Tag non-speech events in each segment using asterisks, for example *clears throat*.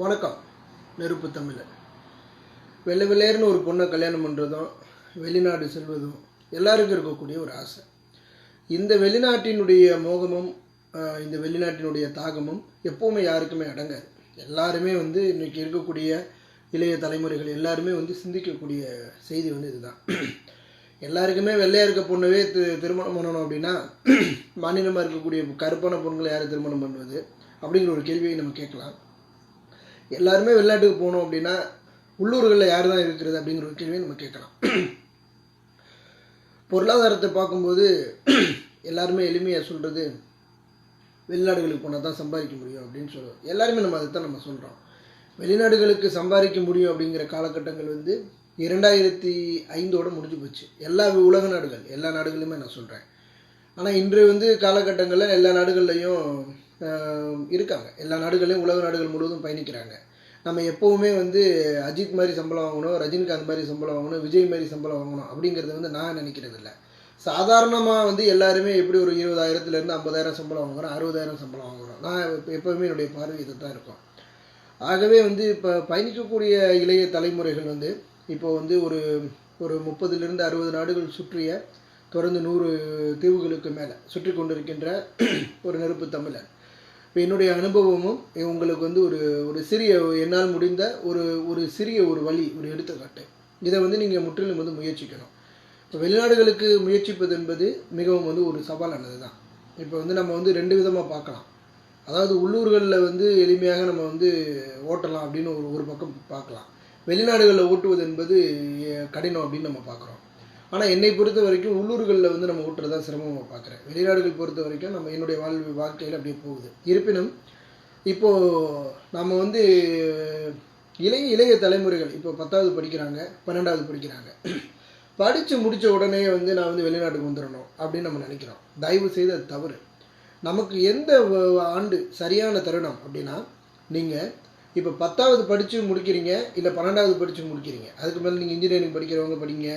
வணக்கம். நெருப்பு தமிழர். வெள்ளை வெள்ளையர்னு ஒரு பொண்ணை கல்யாணம் பண்ணுறதும் வெளிநாடு செல்வதும் எல்லாருக்கும் இருக்கக்கூடிய ஒரு ஆசை. இந்த வெளிநாட்டினுடைய மோகமும் இந்த வெளிநாட்டினுடைய தாகமும் எப்போவுமே யாருக்குமே அடங்காது. எல்லாருமே வந்து இன்றைக்கி இருக்கக்கூடிய இளைய தலைமுறைகள் எல்லாருமே வந்து சிந்திக்கக்கூடிய செய்தி வந்து இதுதான். எல்லாருக்குமே வெள்ளையாக இருக்க பொண்ணவே திருமணம் பண்ணணும் அப்படின்னா மாநிலமாக இருக்கக்கூடிய கருப்பான பொண்களை யாரை திருமணம் பண்ணுவது அப்படிங்கிற ஒரு கேள்வியை நம்ம கேட்கலாம். எல்லாருமே வெளிநாட்டுக்கு போகணும் அப்படின்னா உள்ளூர்களில் யார் தான் இருக்கிறது அப்படிங்கிற ஒரு கேள்வியை நம்ம கேட்கலாம். பொருளாதாரத்தை பார்க்கும்போது எல்லாருமே எளிமையாக சொல்கிறது வெளிநாடுகளுக்கு போனால் தான் சம்பாதிக்க முடியும் அப்படின்னு சொல்லுவோம் எல்லாருமே நம்ம அதை தான் நம்ம சொல்கிறோம் வெளிநாடுகளுக்கு சம்பாதிக்க முடியும் அப்படிங்கிற காலகட்டங்கள் வந்து இரண்டாயிரத்தி ஐந்தோடு முடிஞ்சு போச்சு. எல்லா உலக நாடுகள் எல்லா நாடுகளுமே நான் சொல்கிறேன் ஆனால் இன்று வந்து காலகட்டங்களில் எல்லா நாடுகள்லையும் இருக்காங்க. எல்லா நாடுகளையும் உலக நாடுகள் முழுவதும் பயணிக்கிறாங்க. நம்ம எப்போவுமே வந்து அஜித் மாதிரி சம்பளம் வாங்கணும் ரஜினிகாந்த் மாதிரி சம்பளம் வாங்கணும் விஜய் மாதிரி சம்பளம் வாங்கணும் அப்படிங்கிறது வந்து நான் நினைக்கிறது இல்லை. சாதாரணமாக வந்து எல்லாருமே எப்படி ஒரு இருபதாயிரத்துலேருந்து ஐம்பதாயிரம் சம்பளம் வாங்குறோம் அறுபதாயிரம் சம்பளம் வாங்குறோம். நான் எப்போவுமே என்னுடைய பார்வை இது தான் இருக்கும். ஆகவே வந்து இப்போ பயணிக்கக்கூடிய இளைய தலைமுறைகள் வந்து இப்போ வந்து ஒரு ஒரு முப்பதுலேருந்து அறுபது நாடுகள் சுற்றிய தொடர்ந்து நூறு தீவுகளுக்கு மேலே சுற்றி கொண்டிருக்கின்ற ஒரு நெருப்பு தமிழன் இப்போ என்னுடைய அனுபவமும் உங்களுக்கு வந்து ஒரு ஒரு சிறிய என்னால் முடிந்த ஒரு ஒரு சிறிய ஒரு வழி ஒரு எடுத்துக்காட்டு. இதை வந்து நீங்கள் முற்றிலும் வந்து முயற்சிக்கணும். இப்போ வெளிநாடுகளுக்கு முயற்சிப்பது என்பது மிகவும் வந்து ஒரு சவாலானது தான் இப்போ வந்து நம்ம வந்து ரெண்டு விதமாக பார்க்கலாம். அதாவது உள்ளூர்களில் வந்து எளிமையாக நம்ம வந்து ஓட்டலாம் அப்படின்னு ஒரு ஒரு பக்கம் பார்க்கலாம். வெளிநாடுகளில் ஓட்டுவது என்பது கடினம் அப்படின்னு நம்ம பார்க்குறோம். ஆனால் என்னை பொறுத்த வரைக்கும் உள்ளூர்களில் வந்து நம்ம ஓட்டுறதா சிரமமாக பார்க்குறேன். வெளிநாடுகள் பொறுத்த வரைக்கும் நம்ம என்னுடைய வாழ்வு வாழ்க்கையில் அப்படியே போகுது. இருப்பினும் இப்போது நம்ம வந்து இளைய இளைய தலைமுறைகள் இப்போ பத்தாவது படிக்கிறாங்க பன்னெண்டாவது படிக்கிறாங்க. படித்து முடித்த உடனே வந்து நான் வந்து வெளிநாட்டுக்கு வந்துடணும் அப்படின்னு நம்ம நினைக்கிறோம். தயவு செய்து அது தவறு. நமக்கு எந்த ஆண்டு சரியான தருணம் அப்படின்னா நீங்கள் இப்போ பத்தாவது படித்து முடிக்கிறீங்க இல்லை பன்னெண்டாவது படித்து முடிக்கிறீங்க? அதுக்கு மேலே நீங்கள் இன்ஜினியரிங் படிக்கிறவங்க படிங்க.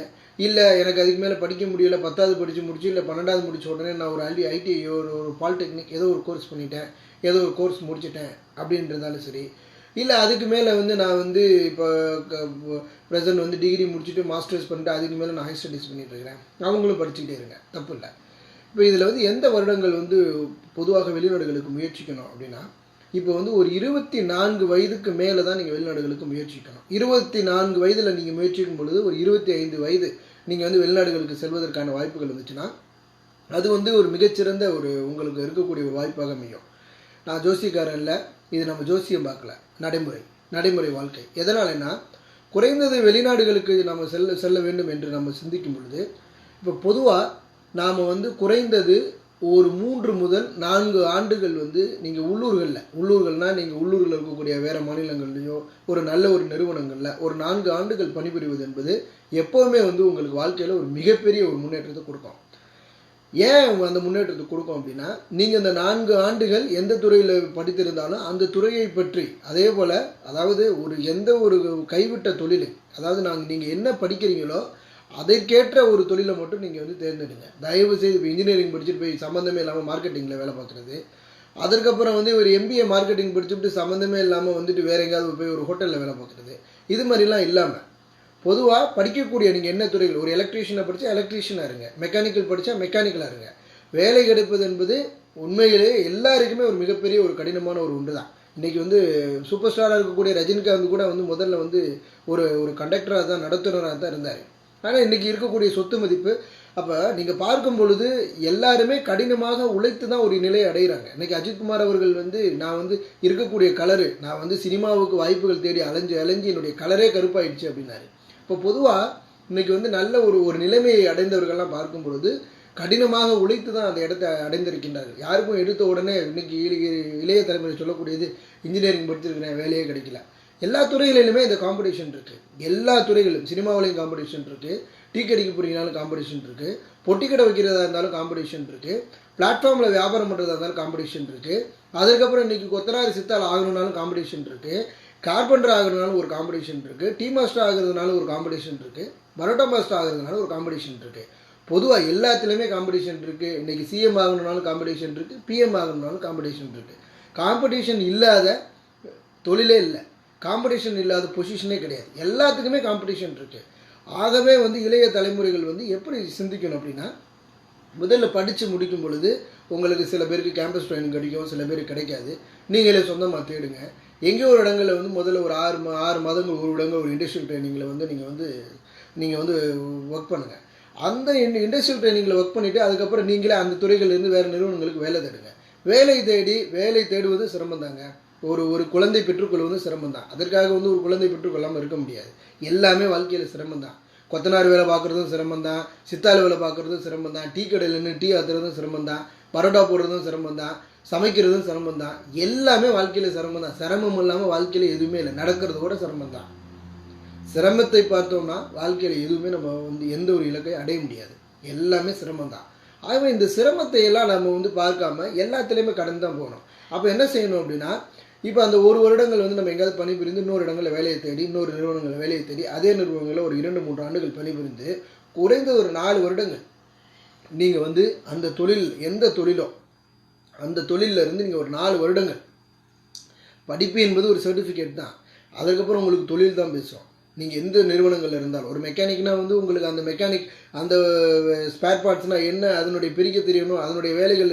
இல்லை எனக்கு அதுக்கு மேலே படிக்க முடியல பத்தாவது படித்து முடிச்சு இல்லை பன்னெண்டாவது முடிச்ச உடனே நான் ஒரு ஐடி ஐடிஐ ஒரு ஒரு பாலிடெக்னிக் ஏதோ ஒரு கோர்ஸ் பண்ணிட்டேன் ஏதோ ஒரு கோர்ஸ் முடிச்சிட்டேன் அப்படின்றதாலும் சரி. இல்லை அதுக்கு மேலே வந்து நான் வந்து இப்போ ப்ரெசன்ட் வந்து டிகிரி முடிச்சுட்டு மாஸ்டர்ஸ் பண்ணிட்டு அதுக்கு மேலே நான் ஹையர் ஸ்டடீஸ் பண்ணிட்டு இருக்கிறேன். அவங்களும் படிச்சுக்கிட்டே இருங்க தப்பு இல்லை. இப்போ இதில் வந்து எந்த வருடங்கள் வந்து பொதுவாக வெளிநாடுகளுக்கு முயற்சிக்கணும் அப்படின்னா இப்போ வந்து ஒரு இருபத்தி நான்கு வயதுக்கு மேலே தான் நீங்கள் வெளிநாடுகளுக்கு முயற்சிக்கணும். இருபத்தி நான்கு வயதில் நீங்கள் முயற்சிக்கும் பொழுது ஒரு இருபத்தி ஐந்து வயது நீங்கள் வந்து வெளிநாடுகளுக்கு செல்வதற்கான வாய்ப்புகள் வந்துச்சுன்னா அது வந்து ஒரு மிகச்சிறந்த ஒரு உங்களுக்கு இருக்கக்கூடிய ஒரு வாய்ப்பாக அமையும். நான் ஜோசியக்காரன் இல்லை இது நம்ம ஜோசியம் பார்க்கல. நடைமுறை நடைமுறை வாழ்க்கை. எதனாலனா குறைந்தது வெளிநாடுகளுக்கு நம்ம செல்ல செல்ல வேண்டும் என்று நம்ம சிந்திக்கும் பொழுது இப்போ பொதுவாக நாம் வந்து குறைந்தது ஒரு மூன்று முதல் நான்கு ஆண்டுகள் வந்து நீங்கள் உள்ளூர்களில் உள்ளூர்கள்னால் நீங்கள் உள்ளூரில் இருக்கக்கூடிய வேறு மாநிலங்கள்லேயோ ஒரு நல்ல ஒரு நிறுவனங்களில் ஒரு நான்கு ஆண்டுகள் பணிபுரிவது என்பது எப்போவுமே வந்து உங்களுக்கு வாழ்க்கையில் ஒரு மிகப்பெரிய ஒரு முன்னேற்றத்தை கொடுக்கும். ஏன் அந்த முன்னேற்றத்தை கொடுக்கும் அப்படின்னா நீங்கள் இந்த நான்கு ஆண்டுகள் எந்த துறையில் படித்திருந்தாலும் அந்த துறையை பற்றி அதே போல் அதாவது ஒரு எந்த ஒரு கைவிட்ட தொழில் அதாவது நாங்கள் நீங்கள் என்ன படிக்கிறீங்களோ அதற்கேற்ற ஒரு தொழிலை மட்டும் நீங்கள் வந்து தேர்ந்தெடுங்க. தயவு செய்து இப்போ இன்ஜினியரிங் படிச்சுட்டு போய் சம்மந்தமே இல்லாமல் மார்க்கெட்டிங்கில் வேலை பார்க்குறது. அதற்கப்புறம் வந்து ஒரு எம்பிஏ மார்க்கெட்டிங் படிச்சுட்டு சம்மந்தமே இல்லாமல் வந்துட்டு வேற எங்கேயாவது போய் ஒரு ஹோட்டலில் வேலை பார்க்குறது. இது மாதிரிலாம் இல்லாமல் பொதுவாக படிக்கக்கூடிய நீங்கள் என்ன துறைகள் ஒரு எலக்ட்ரீஷியனை படித்தா எலக்ட்ரீஷியனாக இருங்க. மெக்கானிக்கல் படித்தா மெக்கானிக்கலாக இருங்க. வேலை கிடைப்பது என்பது உண்மையிலேயே எல்லாருக்குமே ஒரு மிகப்பெரிய ஒரு கடினமான ஒரு ஒன்று தான் இன்றைக்கி வந்து சூப்பர் ஸ்டாராக இருக்கக்கூடிய ரஜினிகாந்த் கூட வந்து முதல்ல வந்து ஒரு ஒரு கண்டக்டராக தான் நடத்துனராக தான் இருந்தார். ஆனால் இன்றைக்கி இருக்கக்கூடிய சொத்து மதிப்பு அப்போ நீங்கள் பார்க்கும் பொழுது எல்லாருமே கடினமாக உழைத்து தான் ஒரு நிலையை அடைகிறாங்க. இன்றைக்கி அஜித்குமார் அவர்கள் வந்து நான் வந்து இருக்கக்கூடிய கலரு நான் வந்து சினிமாவுக்கு வாய்ப்புகள் தேடி அலைஞ்சு அலைஞ்சு என்னுடைய கலரே கருப்பாயிடுச்சு அப்படின்னாரு. இப்போ பொதுவாக இன்றைக்கி வந்து நல்ல ஒரு ஒரு நிலைமையை அடைந்தவர்கள்லாம் பார்க்கும் பொழுது கடினமாக உழைத்து தான் அந்த இடத்தை அடைந்திருக்கின்றார்கள். யாருக்கும் எடுத்த உடனே இன்னைக்கு இளைய- இளைய தலைமுறை சொல்லக்கூடியது இன்ஜினியரிங் படிச்சிருக்கிறேன் வேலையே கிடைக்கல. எல்லா துறைகளிலுமே இந்த காம்படிஷன் இருக்குது எல்லா துறைகளிலும் சினிமாவிலையும் காம்படிஷன் இருக்குது டீ கடைக்கு போகிறீங்கனாலும் காம்படிஷன் இருக்குது பொட்டி கடை வைக்கிறதா இருந்தாலும் காம்படிஷன் இருக்குது பிளாட்ஃபார்மில் வியாபாரம் பண்ணுறதா இருந்தாலும் காம்படிஷன் இருக்குது அதுக்கப்புறம் இன்னைக்கு கொத்தனாரி சித்தால் ஆகணும்னாலும் காம்படிஷன் இருக்குது கார்பெண்டர் ஆகுறதுனாலும் ஒரு காம்படிஷன் இருக்குது டீ மாஸ்டர் ஆகிறதுனாலும் ஒரு காம்படிஷன் இருக்குது பரோட்டா மாஸ்டர் ஆகுறதுனால ஒரு காம்படிஷன் இருக்குது பொதுவாக எல்லாத்துலேயுமே காம்படிஷன் இருக்குது இன்றைக்கி சிஎம் ஆகணும்னாலும் காம்படிஷன் இருக்குது பிஎம் ஆகணும்னாலும் காம்படிஷன் இருக்குது காம்படிஷன் இல்லாத தொழிலே இல்லை காம்படிஷன் இல்லாத பொசிஷனே கிடையாது. எல்லாத்துக்குமே காம்படிஷன் இருக்குது ஆகவே வந்து இளைய தலைமுறைகள் வந்து எப்படி சிந்திக்கணும் அப்படின்னா முதல்ல படித்து முடிக்கும் பொழுது உங்களுக்கு சில பேருக்கு கேம்பஸ் ட்ரைனிங் கிடைக்கும் சில பேருக்கு கிடைக்காது. நீங்களே சொந்தமாக தேடுங்க. எங்கேயோ ஒரு இடங்களில் வந்து முதல்ல ஒரு ஆறு மா ஆறு மாதங்கள் ஒரு இடங்கள் ஒரு இண்டஸ்ட்ரியல் ட்ரைனிங்கில் வந்து நீங்கள் வந்து நீங்கள் வந்து ஒர்க் பண்ணுங்கள் அந்த இண்டஸ்ட்ரியல் ட்ரைனிங்கில் ஒர்க் பண்ணிவிட்டு அதுக்கப்புறம் நீங்களே அந்த துறைகள்லேருந்து வேறு நிறுவனங்களுக்கு வேலை தேடுங்க. வேலை தேடி வேலை தேடுவது சிரமம் தாங்க ஒரு ஒரு குழந்தை பெற்றுக்கொள்வது சிரமம் தான் அதற்காக வந்து ஒரு குழந்தை பெற்றுக்கொள்ளாமல் இருக்க முடியாது. எல்லாமே வாழ்க்கையில் சிரமம் தான் கொத்தனார் வேலை பார்க்குறதும் சிரமம் தான் சித்தாள் வேலை பார்க்குறதும் சிரமம் தான் டீ கடையில் நின்று டீ ஆத்துறதும் சிரமம் தான் பரோட்டா போடுறதும் சிரமம் தான் சமைக்கிறதும் சிரமம் தான் எல்லாமே வாழ்க்கையில் சிரமம் தான் சிரமம் இல்லாமல் வாழ்க்கையில் எதுவுமே இல்லை. நடக்கிறது கூட சிரமம் தான் சிரமத்தை பார்த்தோம்னா வாழ்க்கையில் எதுவுமே நம்ம வந்து எந்த ஒரு இலக்கை அடைய முடியாது. எல்லாமே சிரமம் தான் ஆகவே இந்த சிரமத்தை எல்லாம் நம்ம வந்து பார்க்காம எல்லாத்துலேயுமே கடந்து தான் போகணும். அப்போ என்ன செய்யணும் அப்படின்னா இப்போ அந்த ஒரு வருடங்கள் வந்து நம்ம எங்கேயாவது பணிபுரிந்து இன்னொரு இடங்களில் வேலையை தேடி இன்னொரு நிறுவனங்களில் வேலையை தேடி அதே நிறுவனங்களில் ஒரு இரண்டு மூன்று ஆண்டுகள் பணிபுரிந்து குறைந்த ஒரு நாலு வருடங்கள் நீங்கள் வந்து அந்த தொழில் எந்த தொழிலோ அந்த தொழிலில் இருந்து நீங்கள் ஒரு நாலு வருடங்கள். படிப்பு என்பது ஒரு சர்டிஃபிகேட் தான். அதுக்கப்புறம் உங்களுக்கு தொழில் தான் பேசுவோம் நீங்கள் எந்த நிறுவனங்களில் இருந்தாலும் ஒரு மெக்கானிக்னா வந்து உங்களுக்கு அந்த மெக்கானிக் அந்த ஸ்பேர் பார்ட்ஸ்னால் என்ன அதனுடைய பிரிக்க தெரியணும் அதனுடைய வேலைகள்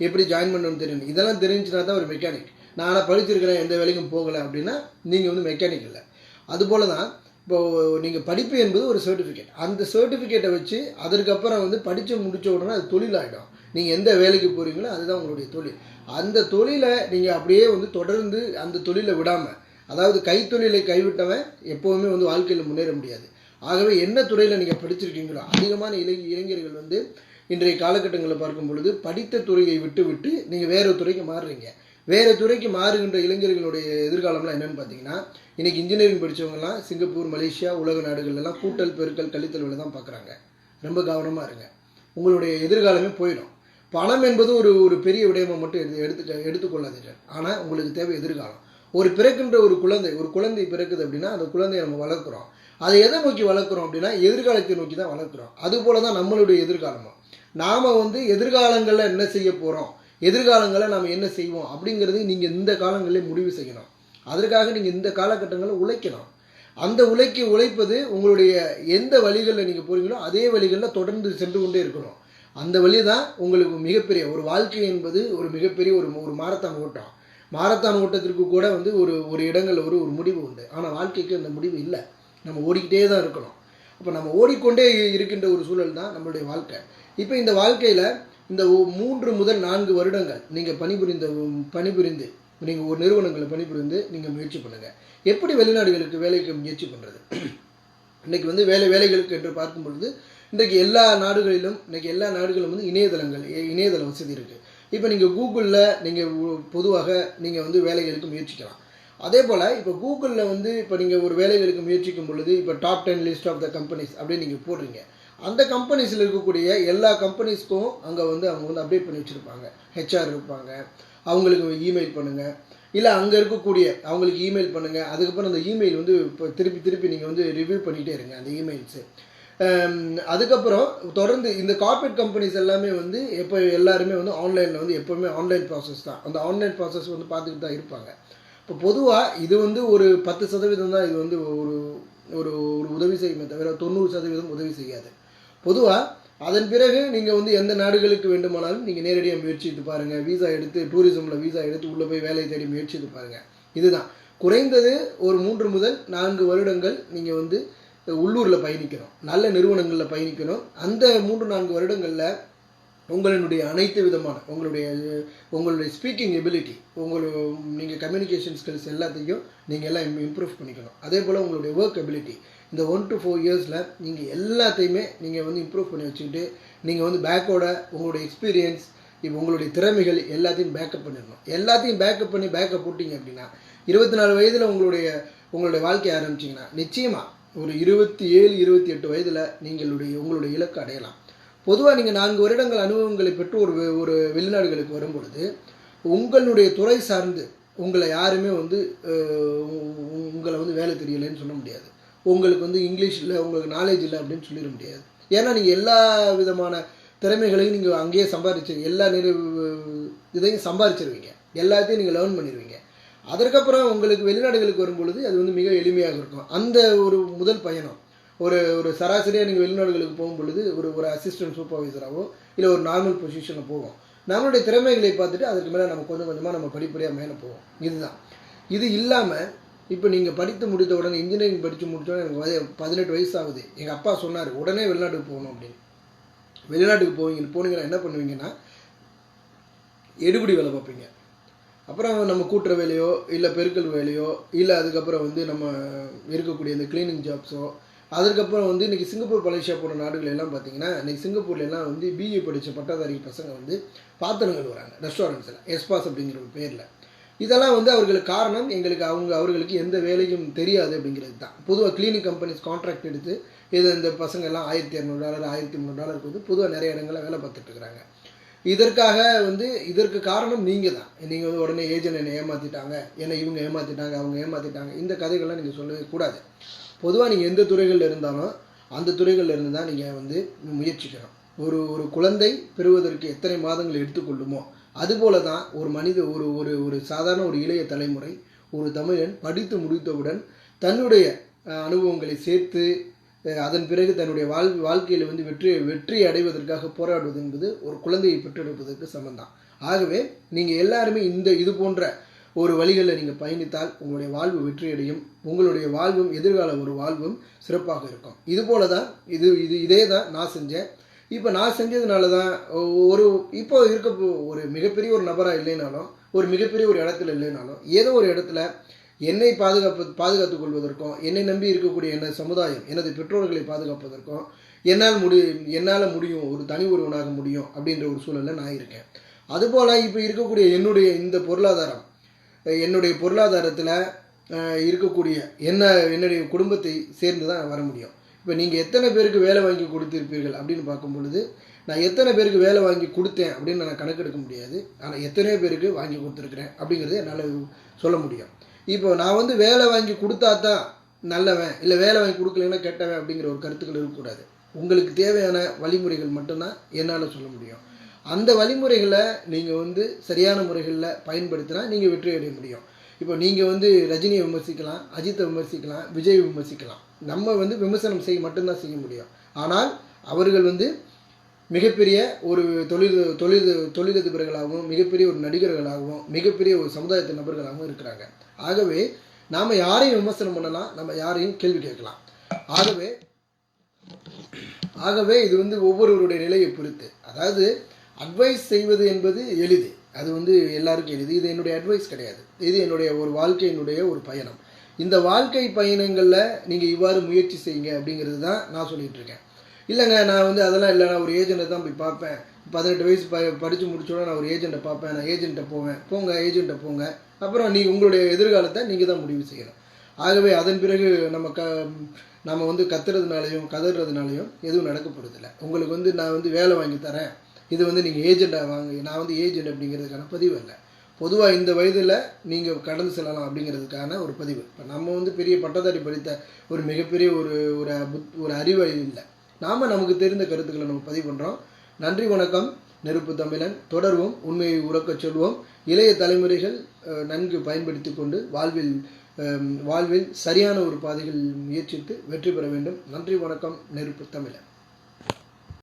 எப்படி ஜாயின் பண்ணணும்னு தெரியணும் இதெல்லாம் தெரிஞ்சுனா தான் ஒரு மெக்கானிக் நான் படிச்சிருக்கிறேன் எந்த வேலைக்கும் போகலை அப்படின்னா நீங்கள் வந்து மெக்கானிக் இல்லை. அதுபோல தான் இப்போ நீங்கள் படிப்பு என்பது ஒரு சர்டிஃபிகேட் அந்த சர்டிஃபிகேட்டை வச்சு அதற்கப்புறம் வந்து படித்து முடித்த உடனே அது தொழிலாகிடும் நீங்கள் எந்த வேலைக்கு போகிறீங்களோ அதுதான் உங்களுடைய தொழில். அந்த தொழிலை நீங்கள் அப்படியே வந்து தொடர்ந்து அந்த தொழிலை விடாமல் அதாவது கைத்தொழிலை கைவிட்டவன் எப்போவுமே வந்து வாழ்க்கையில் முன்னேற முடியாது. ஆகவே என்ன துறையில் நீங்கள் படிச்சிருக்கீங்களோ அதிகமான இளை இளைஞர்கள் வந்து இன்றைய காலகட்டங்களில் பார்க்கும் பொழுது படித்த துறையை விட்டு விட்டு நீங்கள் வேறு துறைக்கு மாறுறீங்க. வேறு துறைக்கு மாறுகின்ற இளைஞர்களுடைய எதிர்காலம்லாம் என்னென்னு பார்த்தீங்கன்னா இன்றைக்கி இன்ஜினியரிங் படித்தவங்கலாம் சிங்கப்பூர் மலேசியா உலக நாடுகள் எல்லாம் கூட்டல் பெருக்கல் கழித்தல் வேலை தான் பார்க்குறாங்க. ரொம்ப கவனமாக இருங்க. உங்களுடைய எதிர்காலமே போயிடும். பணம் என்பது ஒரு ஒரு பெரிய விடயமா மட்டும் எடுத்து எடுத்து எடுத்துக்கொள்ளாதீர்கள் ஆனால் உங்களுக்கு தேவை எதிர்காலம். ஒரு பிறக்கின்ற ஒரு குழந்தை ஒரு குழந்தை பிறக்குது அப்படின்னா அந்த குழந்தையை நம்ம வளர்க்குறோம். அதை எதை நோக்கி வளர்க்குறோம் அப்படின்னா எதிர்காலத்தை நோக்கி தான் வளர்க்குறோம். அதுபோல தான் நம்மளுடைய எதிர்காலமும். நாம் வந்து எதிர்காலங்களில் என்ன செய்ய போகிறோம் எதிர்காலங்களை நாம் என்ன செய்வோம் அப்படிங்கிறது நீங்கள் இந்த காலங்களில் முடிவு செய்யணும். அதற்காக நீங்கள் இந்த காலகட்டங்களில் உழைக்கணும். அந்த உழைக்கி உழைப்பது உங்களுடைய எந்த வழிகளில் நீங்கள் போகிறீங்களோ அதே வழிகளில் தொடர்ந்து சென்று கொண்டே இருக்கணும். அந்த வழி தான் உங்களுக்கு மிகப்பெரிய ஒரு வாழ்க்கை என்பது ஒரு மிகப்பெரிய ஒரு ஒரு மாரத்தான் ஓட்டம். மாரத்தான் ஓட்டத்திற்கு கூட வந்து ஒரு ஒரு இடங்களில் ஒரு ஒரு முடிவு உண்டு. ஆனால் வாழ்க்கைக்கு அந்த முடிவு இல்லை. நம்ம ஓடிக்கிட்டே தான் இருக்கணும். அப்போ நம்ம ஓடிக்கொண்டே இருக்கின்ற ஒரு சூழல் தான் நம்மளுடைய வாழ்க்கை. இப்போ இந்த வாழ்க்கையில் இந்த மூன்று முதல் நான்கு வருடங்கள் நீங்கள் பணிபுரிந்த பணிபுரிந்து நீங்கள் ஒரு நிறுவனங்களில் பணிபுரிந்து நீங்கள் முயற்சி பண்ணுங்கள் எப்படி வெளிநாடுகளுக்கு வேலைக்கு முயற்சி பண்ணுறது *clears throat* இன்றைக்கி வந்து வேலை வேலைகளுக்கு என்று பார்க்கும் பொழுது இன்றைக்கு எல்லா நாடுகளிலும் இன்னைக்கு எல்லா நாடுகளும் வந்து இணையதளங்கள் இணையதள வசதி இருக்குது இப்போ நீங்கள் கூகுளில் நீங்கள் பொதுவாக நீங்கள் வந்து வேலைகளுக்கு முயற்சிக்கலாம். அதே போல் இப்போ கூகுளில் வந்து இப்போ நீங்கள் ஒரு வேலைகளுக்கு முயற்சிக்கும் பொழுது இப்போ top ten list of the companies அப்படின்னு நீங்கள் போடுறீங்க. அந்த கம்பெனிஸில் இருக்கக்கூடிய எல்லா கம்பெனிஸ்க்கும் அங்கே வந்து அவங்க வந்து அப்டேட் பண்ணி வச்சுருப்பாங்க. ஹெச்ஆர் இருப்பாங்க. அவங்களுக்கு இமெயில் பண்ணுங்கள் இல்லை அங்கே இருக்கக்கூடிய அவங்களுக்கு இமெயில் பண்ணுங்கள் அதுக்கப்புறம் அந்த இமெயில் வந்து இப்போ திருப்பி திருப்பி நீங்கள் வந்து ரிவ்யூ பண்ணிகிட்டே இருங்க அந்த இமெயில்ஸு அதுக்கப்புறம் தொடர்ந்து இந்த கார்ப்பரேட் கம்பெனிஸ் எல்லாமே வந்து எப்போ எல்லாருமே வந்து ஆன்லைனில் வந்து எப்போவுமே ஆன்லைன் ப்ராசஸ் தான். அந்த ஆன்லைன் ப்ராசஸ் வந்து பார்த்துக்கிட்டு தான் இருப்பாங்க. இப்போ பொதுவாக இது வந்து ஒரு பத்து சதவீதம் தான் இது வந்து ஒரு ஒரு ஒரு உதவி செய்யுமே தவிர தொண்ணூறு சதவீதம் உதவி செய்யாது. பொதுவாக அதன் பிறகு நீங்கள் வந்து எந்த நாடுகளுக்கு வேண்டுமானாலும் நீங்கள் நேரடியாக முயற்சித்து பாருங்கள் வீசா எடுத்து டூரிசமில் வீசா எடுத்து உள்ளே போய் வேலையை தேடி முயற்சித்து பாருங்கள் இதுதான். குறைந்தது ஒரு மூன்று முதல் நான்கு வருடங்கள் நீங்கள் வந்து உள்ளூரில் பயணிக்கணும். நல்ல நிறுவனங்களில் பயணிக்கணும். அந்த மூன்று நான்கு வருடங்களில் உங்களினுடைய அனைத்து விதமான உங்களுடைய உங்களுடைய ஸ்பீக்கிங் எபிலிட்டி உங்களுடைய நீங்கள் கம்யூனிகேஷன் ஸ்கில்ஸ் எல்லாத்தையும் நீங்கள் எல்லாம் இம்ப்ரூவ் பண்ணிக்கணும். அதே போல் உங்களுடைய ஒர்க் எபிலிட்டி இந்த ஒன் டு ஃபோர் இயர்ஸில் நீங்கள் எல்லாத்தையுமே நீங்கள் வந்து இம்ப்ரூவ் பண்ணி வச்சுக்கிட்டு நீங்கள் வந்து பேக்கோட உங்களுடைய எக்ஸ்பீரியன்ஸ் இப்போ உங்களுடைய திறமைகள் எல்லாத்தையும் பேக்கப் பண்ணிடணும். எல்லாத்தையும் பேக்கப் பண்ணி பேக்கப் போட்டிங்க அப்படின்னா இருபத்தி நாலு வயதில் உங்களுடைய உங்களுடைய வாழ்க்கையை ஆரம்பிச்சிங்கன்னா நிச்சயமாக ஒரு இருபத்தி ஏழு இருபத்தி எட்டு வயதில் நீங்களுடைய உங்களுடைய இலக்கு அடையலாம். பொதுவாக நீங்கள் நான்கு வருடங்கள் அனுபவங்களை பெற்று ஒரு ஒரு வெளிநாடுகளுக்கு வரும்பொழுது உங்களுடைய துறை சார்ந்து உங்களை யாருமே வந்து உங்களை வந்து வேலை தெரியலைன்னு சொல்ல முடியாது. உங்களுக்கு வந்து இங்கிலீஷ் இல்லை உங்களுக்கு நாலேஜ் இல்லை அப்படின்னு சொல்லிட முடியாது. ஏன்னா நீங்கள் எல்லா விதமான திறமைகளையும் நீங்கள் அங்கேயே சம்பாதிச்சு எல்லா நிறு இதையும் சம்பாதிச்சிருவீங்க. எல்லாத்தையும் நீங்கள் லேர்ன் பண்ணிடுவீங்க அதற்கப்புறம் உங்களுக்கு வெளிநாடுகளுக்கு வரும்பொழுது அது வந்து மிக எளிமையாக இருக்கும். அந்த ஒரு முதல் பயணம் ஒரு ஒரு சராசரியாக நீங்கள் வெளிநாடுகளுக்கு போகும் பொழுது ஒரு ஒரு அசிஸ்டன்ட் சூப்பர்வைசராகவோ இல்லை ஒரு நார்மல் பொசிஷனில் போவோம். நம்மளுடைய திறமைகளை பார்த்துட்டு அதுக்கு மேலே நம்ம கொஞ்சம் கொஞ்சமாக நம்ம படிப்படியாக மேலே போவோம். இதுதான். இது இல்லாமல் இப்போ நீங்கள் படித்து முடித்த உடனே இன்ஜினியரிங் படித்து முடித்த உடனே எனக்கு பதினெட்டு வயசு ஆகுது எங்கள் அப்பா சொன்னார் உடனே வெளிநாட்டுக்கு போகணும் அப்படின்னு. வெளிநாட்டுக்கு போவீங்க போனீங்கன்னா என்ன பண்ணுவீங்கன்னா எடுபடி வேலை பார்ப்பீங்க. அப்புறம் நம்ம கூட்டுற வேலையோ இல்லை பெருக்கல் வேலையோ இல்லை அதுக்கப்புறம் வந்து நம்ம இருக்கக்கூடிய இந்த க்ளீனிங் ஜாப்ஸோ அதுக்கப்புறம் வந்து இன்றைக்கி சிங்கப்பூர் மலேசியா போன நாடுகள் எல்லாம் பார்த்தீங்கன்னா இன்றைக்கி சிங்கப்பூர்ல எல்லாம் வந்து பிஏ படித்த பட்டதாரி பசங்க வந்து பாத்திரம் கழுவுறாங்க ரெஸ்டாரண்ட்ஸில் எஸ்பாஸ் அப்படிங்கிற ஒரு பேரில். இதெல்லாம் வந்து அவர்களுக்கு காரணம். எங்களுக்கு அவங்க அவர்களுக்கு எந்த வேலையும் தெரியாது அப்படிங்கிறது தான். பொதுவாக கிளீனிக் கம்பெனிஸ் கான்ட்ராக்ட் எடுத்து இது இந்த பசங்க எல்லாம் ஆயிரத்தி இரநூறு டாலர் ஆயிரத்தி முந்நூறு டாலருக்கு வந்து பொதுவாக நிறைய இடங்களில் வேலை பார்த்துட்டு இருக்கிறாங்க. இதற்காக வந்து இதற்கு காரணம் நீங்கள் தான். நீங்கள் வந்து உடனே ஏஜென்ட் என்னை ஏமாற்றிட்டாங்க என்னை இவங்க ஏமாற்றிட்டாங்க அவங்க ஏமாற்றிட்டாங்க இந்த கதைகள்லாம் நீங்கள் சொல்லவே கூடாது. பொதுவாக நீங்கள் எந்த துறைகளில் இருந்தாலும் அந்த துறைகளில் இருந்து தான் நீங்கள் வந்து முயற்சிக்கணும். ஒரு ஒரு குழந்தை பெறுவதற்கு எத்தனை மாதங்கள் எடுத்துக்கொள்ளுமோ அதுபோல தான் ஒரு மனித ஒரு ஒரு ஒரு சாதாரண ஒரு இளைய தலைமுறை ஒரு தமிழன் படித்து முடித்தவுடன் தன்னுடைய அனுபவங்களை சேர்த்து அதன் பிறகு தன்னுடைய வாழ் வாழ்க்கையில் வந்து வெற்றி வெற்றி அடைவதற்காக போராடுவது என்பது ஒரு குழந்தையை பெற்றெடுப்பதற்கு சமந்தான். ஆகவே நீங்கள் எல்லாருமே இந்த இது போன்ற ஒரு வழிகளில் நீங்கள் பயணித்தால் உங்களுடைய வாழ்வு வெற்றியடையும் உங்களுடைய வாழ்வும் எதிர்கால ஒரு வாழ்வும் சிறப்பாக இருக்கும். இது போல தான் இது இது இதே தான் நான் செஞ்சேன். இப்போ நான் செஞ்சதுனால தான் ஒரு இப்போ இருக்க ஒரு மிகப்பெரிய ஒரு நபராக இல்லைனாலும் ஒரு மிகப்பெரிய ஒரு இடத்துல இல்லைனாலும் ஏதோ ஒரு இடத்துல என்னை பாதுகாப்பு பாதுகாத்துக் கொள்வதற்கும் என்னை நம்பி இருக்கக்கூடிய எனது சமுதாயம் எனது பெற்றோர்களை பாதுகாப்பதற்கும் என்னால் முடி என்னால் முடியும் ஒரு தனி ஒருவனாக முடியும் அப்படின்ற ஒரு சூழலில் நான் இருக்கேன். அதுபோல் இப்போ இருக்கக்கூடிய என்னுடைய இந்த பொருளாதாரம் என்னுடைய பொருளாதாரத்தில் இருக்கக்கூடிய என்ன என்னுடைய குடும்பத்தை சேர்ந்து தான் வர முடியும். இப்போ நீங்கள் எத்தனை பேருக்கு வேலை வாங்கி கொடுத்திருப்பீர்கள் அப்படின்னு பார்க்கும் பொழுது நான் எத்தனை பேருக்கு வேலை வாங்கி கொடுத்தேன் அப்படின்னு நான் கணக்கெடுக்க முடியாது. ஆனால் எத்தனையோ பேருக்கு வாங்கி கொடுத்துருக்குறேன் அப்படிங்கிறத என்னால் சொல்ல முடியும். இப்போ நான் வந்து வேலை வாங்கி கொடுத்தா தான் நல்லவன் இல்லை வேலை வாங்கி கொடுக்கலன்னா கெட்டவன் அப்படிங்கிற ஒரு கருத்துக்கள் இருக்கக்கூடாது. உங்களுக்கு தேவையான வழிமுறைகள் மட்டும்தான் என்னால் சொல்ல முடியும். அந்த வழிமுறைகளை நீங்கள் வந்து சரியான முறைகளில் பயன்படுத்தினா நீங்கள் வெற்றி அடைய முடியும். இப்போ நீங்கள் வந்து ரஜினியை விமர்சிக்கலாம் அஜித்தை விமர்சிக்கலாம் விஜய் விமர்சிக்கலாம். நம்ம வந்து விமர்சனம் செய்ய மட்டும்தான் செய்ய முடியும். ஆனால் அவர்கள் வந்து மிகப்பெரிய ஒரு தொழில் தொழில் தொழிலதிபர்களாகவும் மிகப்பெரிய ஒரு நடிகர்களாகவும் மிகப்பெரிய ஒரு சமுதாயத்து நபர்களாகவும் இருக்கிறாங்க. ஆகவே நாம் யாரையும் விமர்சனம் பண்ணலாம் நம்ம யாரையும் கேள்வி கேட்கலாம். ஆகவே ஆகவே இது வந்து ஒவ்வொருவருடைய நிலையை பொறுத்து. அதாவது அட்வைஸ் செய்வது என்பது எளிது. அது வந்து எல்லாருக்கும் எளிது இது என்னுடைய அட்வைஸ் கிடையாது. இது என்னுடைய ஒரு வாழ்க்கையினுடைய ஒரு பயணம். இந்த வாழ்க்கை பயணங்களில் நீங்கள் இவ்வாறு முயற்சி செய்யுங்க அப்படிங்கிறது தான் நான் சொல்லிகிட்டு இருக்கேன். இல்லைங்க நான் வந்து அதெல்லாம் இல்லை. நான் ஒரு ஏஜென்ட்டை தான் போய் பார்ப்பேன். பதினெட்டு வயசு ப படித்து முடிச்சோட நான் ஒரு ஏஜென்ட்டை பார்ப்பேன். நான் ஏஜென்ட்டை போவேன். போங்க ஏஜென்ட்டை போங்க. அப்புறம் நீ உங்களுடைய எதிர்காலத்தை நீங்கள் தான் முடிவு செய்யணும். ஆகவே அதன் பிறகு நம்ம க நம்ம வந்து கத்துறதுனாலையும் கதறதுனாலையும் எதுவும் நடக்க போகிறதில்ல உங்களுக்கு வந்து நான் வந்து வேலை வாங்கி தரேன். இது வந்து நீங்கள் ஏஜெண்ட்டாக வாங்க நான் வந்து ஏஜெண்ட் அப்படிங்கிறதுக்கான பதிவு இல்லை பொதுவாக இந்த வயதில் நீங்கள் கடந்து செல்லலாம் அப்படிங்கிறதுக்கான ஒரு பதிவு. இப்போ நம்ம வந்து பெரிய பட்டதாரி படித்த ஒரு மிகப்பெரிய ஒரு ஒரு புத் ஒரு அறிவை இல்லை. நாம் நமக்கு தெரிந்த கருத்துக்களை நம்ம பதிவு பண்ணுறோம் நன்றி வணக்கம். நெருப்பு தமிழன் தொடர்வோம். உண்மையை உறக்கச் சொல்வோம். இளைய தலைமுறைகள் நன்கு பயன்படுத்தி கொண்டு வாழ்வில் வாழ்வில் சரியான ஒரு பாதைகள் முயற்சித்து வெற்றி பெற வேண்டும். நன்றி வணக்கம். நெருப்பு தமிழன்